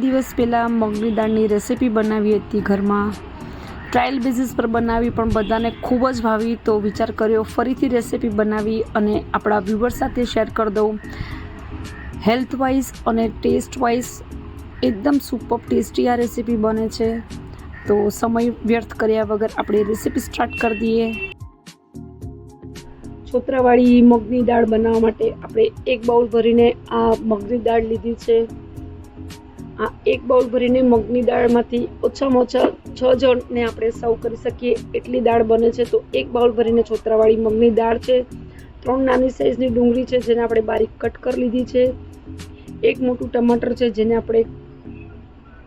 દિવસ પહેલાં મગની દાળની રેસીપી બનાવી હતી ઘરમાં. ટ્રાયલ બેઝિસ પર બનાવી પણ બધાને ખૂબ જ ભાવી, તો વિચાર કર્યો ફરીથી રેસિપી બનાવી અને આપણા વ્યૂવર સાથે શેર કરી દઉં. હેલ્થ વાઇઝ અને ટેસ્ટ વાઇઝ એકદમ સુપર ટેસ્ટી આ રેસીપી બને છે. તો સમય વ્યર્થ કર્યા વગર આપણે રેસીપી સ્ટાર્ટ કરી દઈએ. છોતરાવાળી મગની દાળ બનાવવા માટે આપણે એક બાઉલ ભરીને આ મગની દાળ લીધી છે. આ એક બાઉલ ભરીને મગની દાળમાંથી ઓછામાં ઓછા છ જણને આપણે સર્વ કરી શકીએ. એટલી દાળ બને છે તો એક બાઉલ ભરીને છોતરાવાળી મગની દાળ છે. ત્રણ નાની સાઇઝની ડુંગળી છે જેને આપણે બારીક કટ કરી લીધી છે. એક મોટું ટમાટર છે જેને આપણે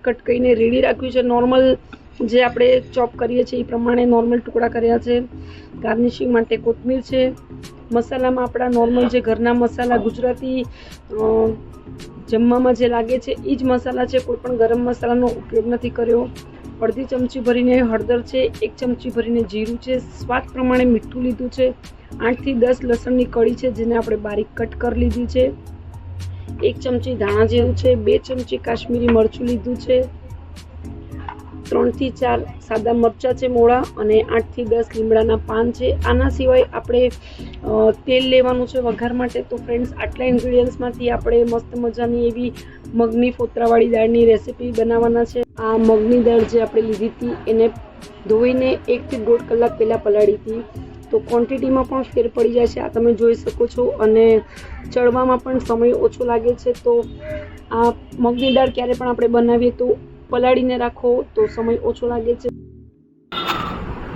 કટ કરીને રેડી રાખ્યું છે. નોર્મલ જે આપણે ચોપ કરીએ છીએ એ પ્રમાણે નોર્મલ ટુકડા કર્યા છે. ગાર્નિશિંગ માટે કોથમીર છે. મસાલામાં આપણા નોર્મલ જે ઘરના મસાલા ગુજરાતી જમવામાં જે લાગે છે એ જ મસાલા છે. કોઈ પણ ગરમ મસાલાનો ઉપયોગ નથી કર્યો. અડધી ચમચી ભરીને હળદર છે, એક ચમચી ભરીને જીરું છે. સ્વાદ પ્રમાણે મીઠું લીધું છે. આઠથી દસ લસણની કળી છે, જેને આપણે બારીક કટ કરી લીધી છે. એક ચમચી ધાણા જીરું છે, બે ચમચી કાશ્મીરી મરચું લીધું છે. ત્રણથી ચાર સાદા મરચાં છે મોળા અને આઠથી દસ લીમડાના પાન છે. આના સિવાય આપણે તેલ લેવાનું છે વઘાર માટે. તો ફ્રેન્ડ્સ આટલા ઇન્ગ્રીડિયન્ટ્સમાંથી આપણે મસ્ત મજાની એવી મગની ફોતરાવાળી દાળની રેસિપી બનાવવાના છે. આ મગની દાળ જે આપણે લીધી હતી, એને ધોઈને એકથી દોઢ કલાક પહેલાં પલાળી હતી. તો ક્વોન્ટિટીમાં પણ ફેર પડી જાય છે, આ તમે જોઈ શકો છો. અને ચડવામાં પણ સમય ઓછો લાગે છે. તો આ મગની દાળ ક્યારે પણ આપણે બનાવીએ તો પલાળીને રાખો તો સમય ઓછો લાગે છે.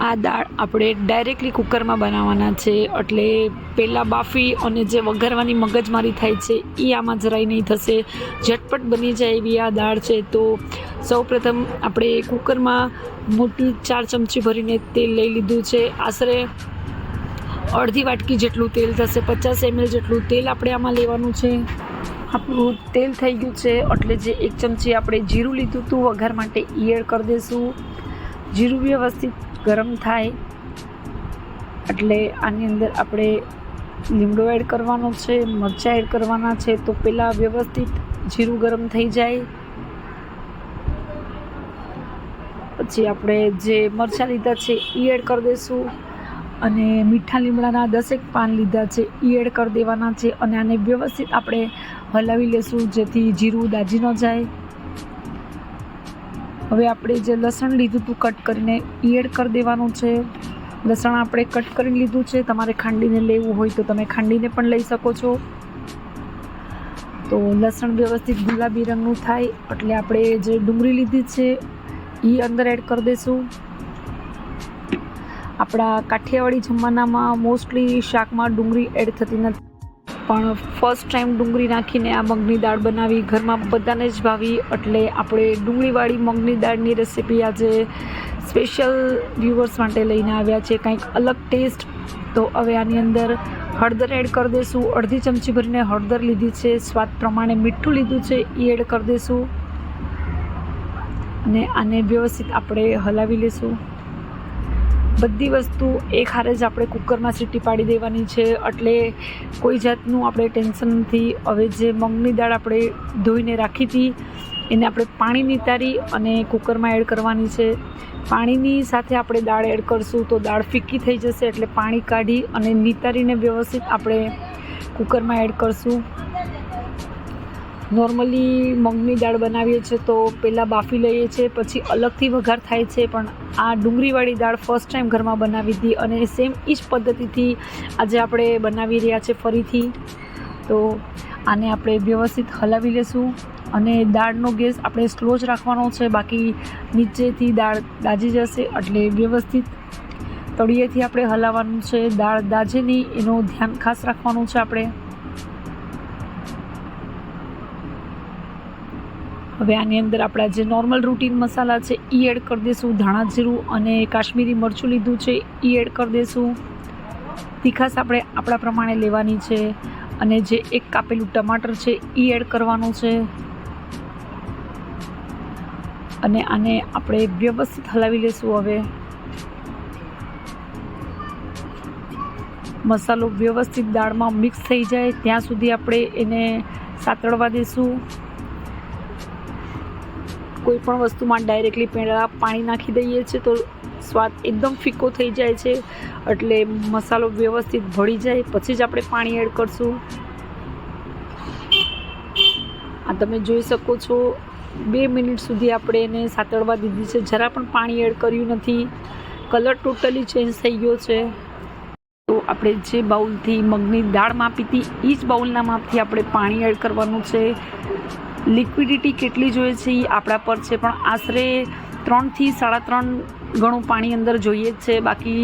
આ દાળ આપણે ડાયરેક્ટલી કુકરમાં બનાવવાના છે. એટલે પહેલાં બાફી અને જે વઘારવાની મગજમારી થાય છે એ આમાં જરાય નહીં થશે. ઝટપટ બની જાય એવી આ દાળ છે. તો સૌપ્રથમ આપણે કુકરમાં મોટી ચાર ચમચી ભરીને તેલ લઈ લીધું છે. આશરે અડધી વાટકી જેટલું તેલ થશે, પચાસ એમએલ જેટલું તેલ આપણે આમાં લેવાનું છે. આપણું તેલ થઈ ગયું છે. એટલે જે એક ચમચી આપણે જીરું લીધું હતું વઘાર માટે ઈ એડ કરી દઈશું જીરું વ્યવસ્થિત ગરમ થાય. એટલે આની અંદર આપણે લીમડો એડ કરવાનો છે, મરચાં એડ કરવાના છે, તો પહેલાં વ્યવસ્થિત જીરું ગરમ થઈ જાય. પછી આપણે જે મરચાં લીધા છે એ એડ કરી દઈશું અને મીઠા લીમડાના દસેક પાન લીધા છે એ એડ કરી દેવાના છે અને આને વ્યવસ્થિત આપણે હલાવી લેશું જેથી જીરું દાજી ન જાય. હવે આપણે જે લસણ લીધું હતું કટ કરીને એ એડ કરી દેવાનું છે. લસણ આપણે કટ કરીને લીધું છે, તમારે ખાંડીને લેવું હોય તો તમે ખાંડીને પણ લઈ શકો છો. તો લસણ વ્યવસ્થિત ગુલાબી રંગનું થાય એટલે આપણે જે ડુંગળી લીધી છે એ અંદર એડ કરી દઈશું આપણા કાઠિયાવાડી જમવાનામાં મોસ્ટલી શાકમાં ડુંગળી એડ થતી નથી. પણ ફર્સ્ટ ટાઈમ ડુંગળી નાખીને આ મગની દાળ બનાવી, ઘરમાં બધાને જ ભાવી, એટલે આપણે ડુંગળીવાળી મગની દાળની રેસીપી આજે સ્પેશિયલ વ્યુઅર્સ માટે લઈને આવ્યા છે. કંઈક અલગ ટેસ્ટ તો હવે આની અંદર હળદર એડ કરી દઈશું. અડધી ચમચી ભરીને હળદર લીધી છે. સ્વાદ પ્રમાણે મીઠું લીધું છે. એ એડ કરી દઈશું. અને આને વ્યવસ્થિત આપણે હલાવી લઈશું. બધી વસ્તુ એક હારે જ આપણે કુકરમાં સીટી પાડી દેવાની છે. એટલે કોઈ જાતનું આપણે ટેન્શન નથી. હવે જે મગની દાળ આપણે ધોઈને રાખી હતી, એને આપણે પાણી નિતારી અને કુકરમાં એડ કરવાની છે. પાણીની સાથે આપણે દાળ એડ કરશું તો દાળ ફીકી થઈ જશે, એટલે પાણી કાઢી અને નિતારીને વ્યવસ્થિત આપણે કુકરમાં એડ કરશું. નોર્મલી મગની દાળ બનાવીએ છીએ તો પહેલાં બાફી લઈએ છીએ, પછી અલગથી વઘાર થાય છે, પણ આ ડુંગળીવાળી દાળ ફર્સ્ટ ટાઈમ ઘરમાં બનાવી હતી અને સેમ એ જ પદ્ધતિથી આજે આપણે બનાવી રહ્યા છે ફરીથી. તો આને આપણે વ્યવસ્થિત હલાવી લેશું અને દાળનો ગેસ આપણે સ્લો જ રાખવાનો છે, બાકી નીચેથી દાળ દાજી જશે એટલે વ્યવસ્થિત તળિયેથી આપણે હલાવવાનું છે, દાળ દાજે નહીં એનું ધ્યાન ખાસ રાખવાનું છે આપણે. હવે આની અંદર આપણા જે નોર્મલ રૂટીન મસાલા છે એ એડ કરી દઈશું ધાણા જીરું અને કાશ્મીરી મરચું લીધું છે એ એડ કરી દઈશું તીખાસ આપણે આપણા પ્રમાણે લેવાની છે અને જે એક કાપેલું ટમાટર છે એ એડ કરવાનું છે. અને આને આપણે વ્યવસ્થિત હલાવી લઈશું હવે. મસાલો વ્યવસ્થિત દાળમાં મિક્સ થઈ જાય. ત્યાં સુધી આપણે એને સાતળવા દઈશું કોઈ પણ વસ્તુમાં ડાયરેક્ટલી પહેલાં પાણી નાખી દઈએ છીએ તો સ્વાદ એકદમ ફીકો થઈ જાય છે. એટલે મસાલો વ્યવસ્થિત ભળી જાય, પછી જ આપણે પાણી એડ કરશું. આ તમે જોઈ શકો છો, બે મિનિટ સુધી આપણે એને સાતળવા દીધી છે. જરા પણ પાણી એડ કર્યું નથી. કલર ટોટલી ચેન્જ થઈ ગયો છે. તો આપણે જે બાઉલથી મગની દાળ માપી હતી એ જ બાઉલના માપથી આપણે પાણી એડ કરવાનું છે. લિક્વિડિટી કેટલી જોઈએ છે એ આપણા પર છે, પણ આશરે ત્રણથી સાડા ત્રણ ગણું પાણી અંદર જોઈએ જ છે. બાકી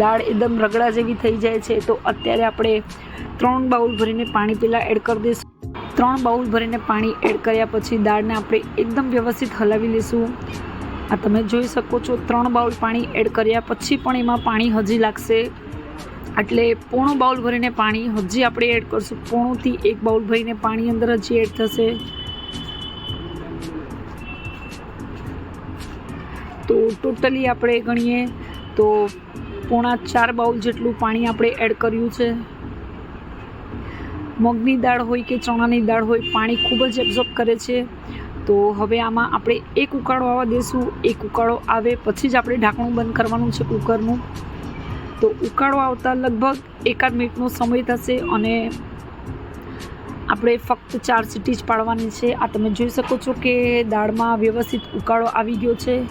દાળ એકદમ રગડા જેવી થઈ જાય છે, તો અત્યારે આપણે ત્રણ બાઉલ ભરીને પાણી પહેલાં એડ કરી દઈશું. ત્રણ બાઉલ ભરીને પાણી એડ કર્યા પછી દાળને આપણે એકદમ વ્યવસ્થિત હલાવી લઈશું. આ તમે જોઈ શકો છો, ત્રણ બાઉલ પાણી એડ કર્યા પછી પણ એમાં પાણી હજી લાગશે. એટલે પોણો બાઉલ ભરીને પાણી હજી આપણે એડ કરશું. પોણોથી એક બાઉલ ભરીને પાણી અંદર હજી એડ થશે. ટોટલી આપણે ગણીએ તો પોણા ચાર બાઉલ જેટલું પાણી આપણે એડ કર્યું છે. મગની દાળ હોય કે ચણાની દાળ હોય, પાણી ખૂબ જ એબ્ઝોર્બ કરે છે. તો હવે આમાં આપણે એક ઉકાળો આવવા દઈશું એક ઉકાળો આવે પછી જ આપણે ઢાંકણું બંધ કરવાનું છે કુકરનું. તો ઉકાળો આવતા લગભગ એકાદ મિનિટનો સમય થશે અને આપણે ફક્ત ચાર સીટી જ પાડવાની છે. આ તમે જોઈ શકો છો કે દાળમાં વ્યવસ્થિત ઉકાળો આવી ગયો છે.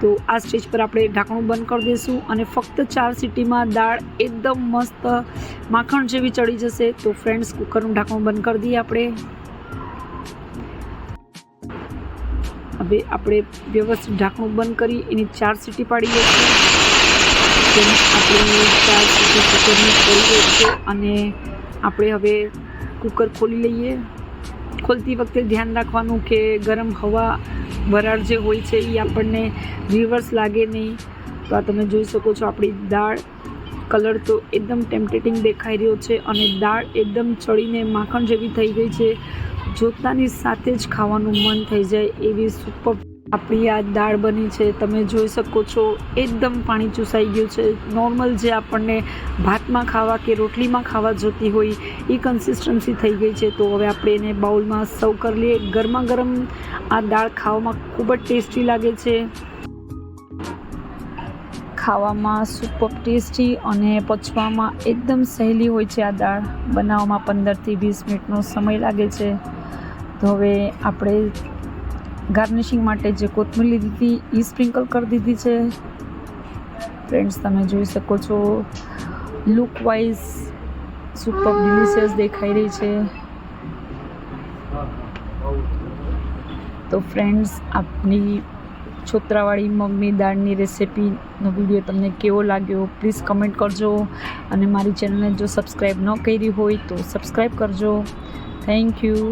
તો આ સ્ટેજ પર આપણે ઢાંકણું બંધ કરી દઈશું અને ફક્ત ચાર સીટીમાં દાળ એકદમ મસ્ત માખણ જેવી ચડી જશે. તો ફ્રેન્ડ્સ કુકરનું ઢાંકણું બંધ કરી દઈએ આપણે. હવે આપણે વ્યવસ્થિત ઢાંકણું બંધ કરી એની ચાર સીટી પાડી દઈશું આપણે ચાર સીટી કુકરની ગઈ અને આપણે હવે કુકર ખોલી લઈએ. ખોલતી વખતે ધ્યાન રાખવાનું કે ગરમ હવા વરાળ જે હોય છે એ આપણને રિવર્સ લાગે નહીં. તો આ તમે જોઈ શકો છો આપણી દાળ કલર તો એકદમ ટેમ્પટેટિંગ દેખાઈ રહ્યો છે અને દાળ એકદમ ચડીને માખણ જેવી થઈ ગઈ છે. જોતાની સાથે જ ખાવાનું મન થઈ જાય એવી સુપર આપણી આ દાળ બની છે, તમે જોઈ શકો છો, એકદમ પાણી ચૂસાઈ ગયું છે. નોર્મલ જે આપણને ભાતમાં ખાવા કે રોટલીમાં ખાવા જોતી હોય, એ કન્સિસ્ટન્સી થઈ ગઈ છે. તો હવે આપણે એને બાઉલમાં સર્વ કરી લઈએ. ગરમા ગરમ આ દાળ ખાવામાં ખૂબ જ ટેસ્ટી લાગે છે. ખાવામાં સુપર ટેસ્ટી અને પચવામાં એકદમ સહેલી હોય છે આ દાળ. બનાવવામાં પંદરથી વીસ મિનિટનો સમય લાગે છે. તો હવે આપણે ગાર્નિશિંગ માટે જે કોથમીર લીધી હતી એ સ્પ્રિંકલ કરી દીધી છે. ફ્રેન્ડ્સ તમે જોઈ શકો છો લુક વાઇઝ સુપર ડિલિશિયસ દેખાઈ રહી છે. તો ફ્રેન્ડ્સ આપની છોતરાવાળી મગની દાળની રેસિપીનો વીડિયો તમને કેવો લાગ્યો પ્લીઝ કમેન્ટ કરજો. અને મારી ચેનલને જો સબસ્ક્રાઈબ ન કરી હોય તો સબસ્ક્રાઈબ કરજો. Thank you